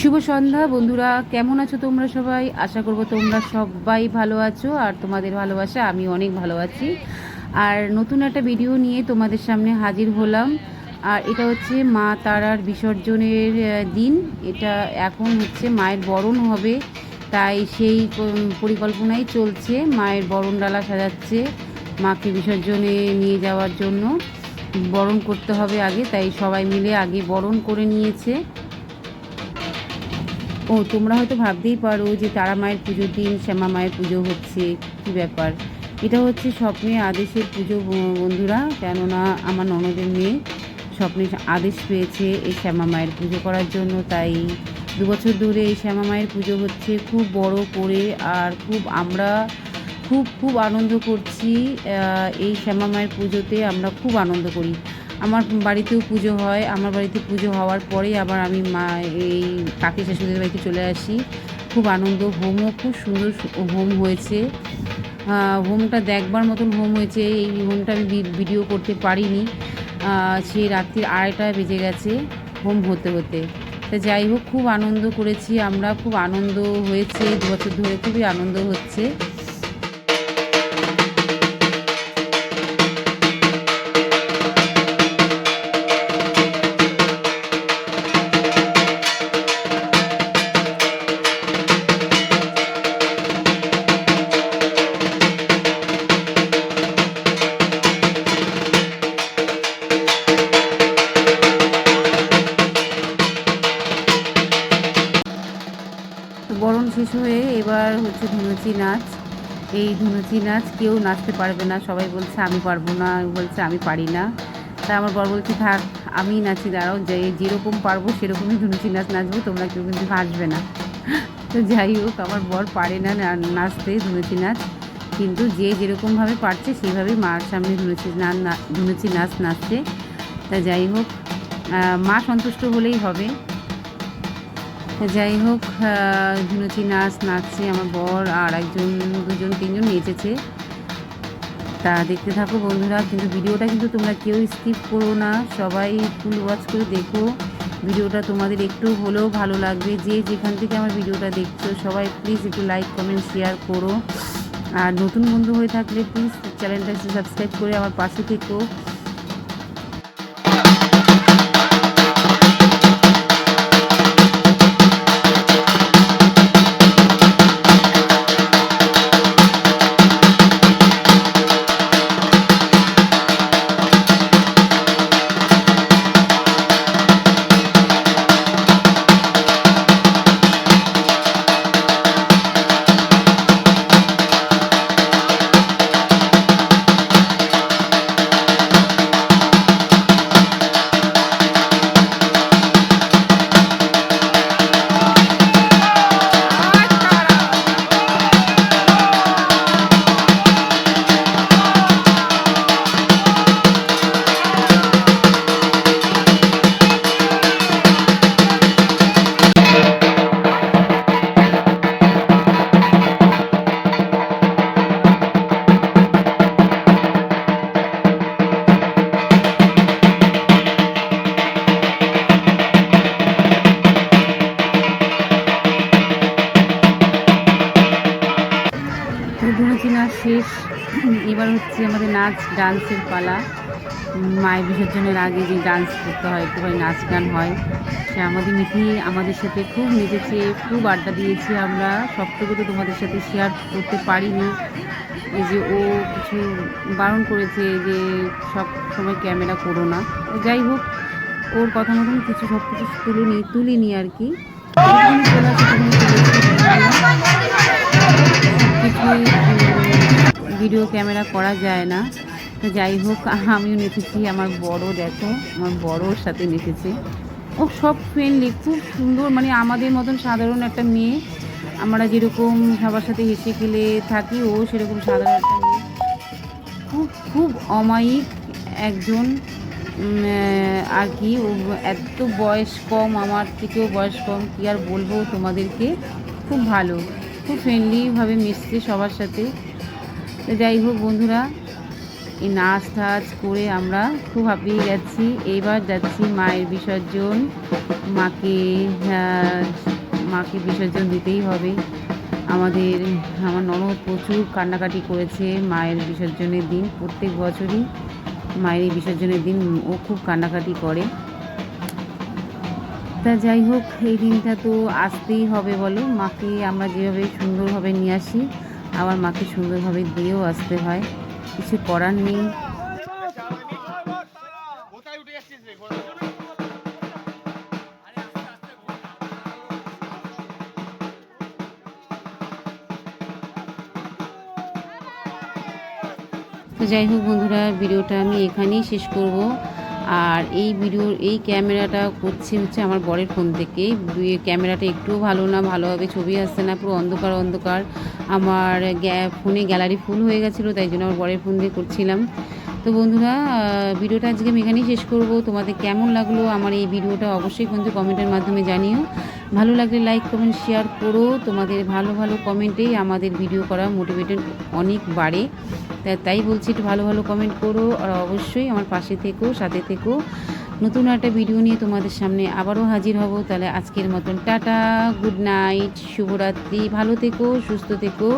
শুভ সন্ধ্যা, বন্ধুরা। কেমন আছো তোমরা সবাই? আশা করব তোমরা সবাই ভালো আছো আর তোমাদের ভালোবাসা আমি অনেক ভালো আছি। আর নতুন একটা ভিডিও নিয়ে তোমাদের সামনে হাজির হলাম। আর এটা হচ্ছে মা তারার বিসর্জনের দিন। এটা এখন হচ্ছে মায়ের বরণ হবে, তাই সেই পরিকল্পনাই চলছে। মায়ের বরণ ডালা সাজাচ্ছে, মাকে বিসর্জনে নিয়ে যাওয়ার জন্য। বরণ করতে হবে আগে, তাই সবাই মিলে আগে বরণ করে নিয়েছে। ও, তোমরা হয়তো ভাবতেই পারো যে তারা মায়ের পুজোর দিন শ্যামা মায়ের পুজো হচ্ছে, কি ব্যাপার? এটা হচ্ছে স্বপ্নে আদেশের পুজো বন্ধুরা, কেননা আমার ননদের মেয়ে স্বপ্নে আদেশ পেয়েছে এই শ্যামা মায়ের পুজো করার জন্য, তাই দু বছর ধরে এই শ্যামা মায়ের পুজো হচ্ছে খুব বড় করে আর খুব আমরা খুব খুব আনন্দ করছি এই শ্যামা মায়ের পুজোতে আমরা খুব আনন্দ করি। আমার বাড়িতেও পুজো হয়, আমার বাড়িতে পুজো হওয়ার পরেই আবার আমি মা, এই কাকি শাশুড়ির বাড়িতে চলে আসি। খুব আনন্দ, হোমও খুব সুন্দর হোম হয়েছে। হোমটা দেখবার মতন হোম হয়েছে, এই হোমটা আমি ভিডিও করতে পারিনি। সে রাত্রির আড়াইটা বেজে গেছে হোম হতে হতে। তা যাই হোক, খুব আনন্দ করেছি আমরা, খুব আনন্দ হয়েছে, দু বছর ধরে খুবই আনন্দ হচ্ছে। এবার হচ্ছে ধুনুচি নাচ। এই ধুনুচি নাচ কেউ নাচতে পারবে না। সবাই বলছে, আমি পারব না। বলছে, আমি পারি না। তা আমার বর বলছে, থাক আমি নাচি, দাঁড়াও। যে যেরকম পারব, সেরকমই ধুনুচি নাচ নাচবো। তোমরা কেউ কিন্তু হাসবে না। তো যাই হোক, আমার বর পারে না নাচতে ধুনুচি নাচ। কিন্তু যে যেরকমভাবে পারছে সেইভাবেই মার সামনে ধুনুচি নাচ না- ধুনুচি নাচ নাচছে। তা যাই হোক মা সন্তুষ্ট হলেই হবে। যাই হোক ধুনুচি নাচ, নাচছে আমার বর আর একজন, দুজন, তিনজন নেচেছে। তা দেখতে থাকো বন্ধুরা, কিন্তু ভিডিওটা কিন্তু তোমরা কেউ স্কিপ করো না। সবাই ফুল ওয়াচ করে দেখো। ভিডিওটা তোমাদের একটু হলেও ভালো লাগবে। যে যেখান থেকে আমার ভিডিওটা দেখছ, সবাই প্লিজ একটু লাইক কমেন্ট শেয়ার করো। আর নতুন বন্ধু হয়ে থাকলে প্লিজ চ্যানেলটা সাবস্ক্রাইব করে আমার পাশে থেকো। ধুনুচি নাচ শেষ। এবার হচ্ছে আমাদের নাচ ডান্সের পালা। মায়ের বিসর্জনের আগে যে ডান্স করতে হয়, একটুখানি নাচ গান হয়, সে আমাদের মিঠি আমাদের সাথে খুব নেচেছে, খুব আড্ডা দিয়েছি। আমরা সবটুকু তো তোমাদের সাথে শেয়ার করতে পারিনি। এই যে ও কিছু বারণ করেছে যে সব সময় ক্যামেরা করো না। যাই হোক, ওর কথা মতন কিছু সব কিছু তুলে নিই তুলিনি আর কি। ভিডিও ক্যামেরা করা যায় না। তো যাই হোক, আমিও নেচেছি আমার বড় দেখো, আমার বড়োর সাথে নেচেছে। ও সব ফ্রেন্ডলি খুব সুন্দর মানে আমাদের মতন সাধারণ একটা মেয়ে। আমরা যেরকম সবার সাথে হেসে খেলে থাকি, ও সেরকম সাধারণ একটা মেয়ে। খুব খুব অমায়িক একজন আর কি, ও এত বয়স কম, আমার থেকেও বয়স কম, কি আর বলব তোমাদেরকে? খুব ভালো। খুব ফ্রেন্ডলিভাবে মিশছে সবার সাথে। তো যাই হোক বন্ধুরা এই নাচ টাচ করে আমরা খুব হাঁপিয়ে গেছি। এইবার যাচ্ছি মায়ের বিসর্জন। মাকে আহ, মাকে বিসর্জন দিতেই হবে। আমাদের আমার ননদ প্রচুর কান্নাকাটি করেছে মায়ের বিসর্জনের দিন। প্রত্যেক বছরই মায়ের বিসর্জনের দিন ও খুব কান্নাকাটি করে। তা যাই হোক এই দিনটা তো আসতেই হবে বলো। মাকে আমরা যেভাবে সুন্দরভাবে নিয়ে আসি আবার মাকে সুন্দরভাবে দিয়েও আসতে হয়। কিছু করার নেই? তো যাই হোক বন্ধুরা ভিডিওটা আমি এখানেই শেষ করব। আর এই ভিডিও এই ক্যামেরাটা করছে হচ্ছে আমার বরের ফোন থেকে। ক্যামেরাটা একটুও ভালো না, ভালোভাবে ছবি আসছে না, পুরো অন্ধকার অন্ধকার। আমার ফোনে গ্যালারি ফুল হয়ে গেছিল, তাই জন্য আমার বরের ফোন দিয়ে করছিলাম। তো বন্ধুরা ভিডিওটা আজকে আমি এখানেই শেষ করব। তোমাদের কেমন লাগল আমার এই ভিডিওটা অবশ্যই কিন্তু কমেন্টের মাধ্যমে জানিও। ভালো লাগলে লাইক কমেন্ট শেয়ার করো। তোমাদের ভালো ভালো কমেন্টেই আমাদের ভিডিও করা মোটিভেটেড অনেক বাড়ে। তাই বলছি একটু ভালো ভালো কমেন্ট করো আর অবশ্যই আমার পাশে থেকো, সাথে থেকো। নতুন একটা ভিডিও নিয়ে তোমাদের সামনে আবারও হাজির হব। তাহলে আজকের মতন টাটা গুড নাইট শুভরাত্রি। ভালো থেকো, সুস্থ থেকো।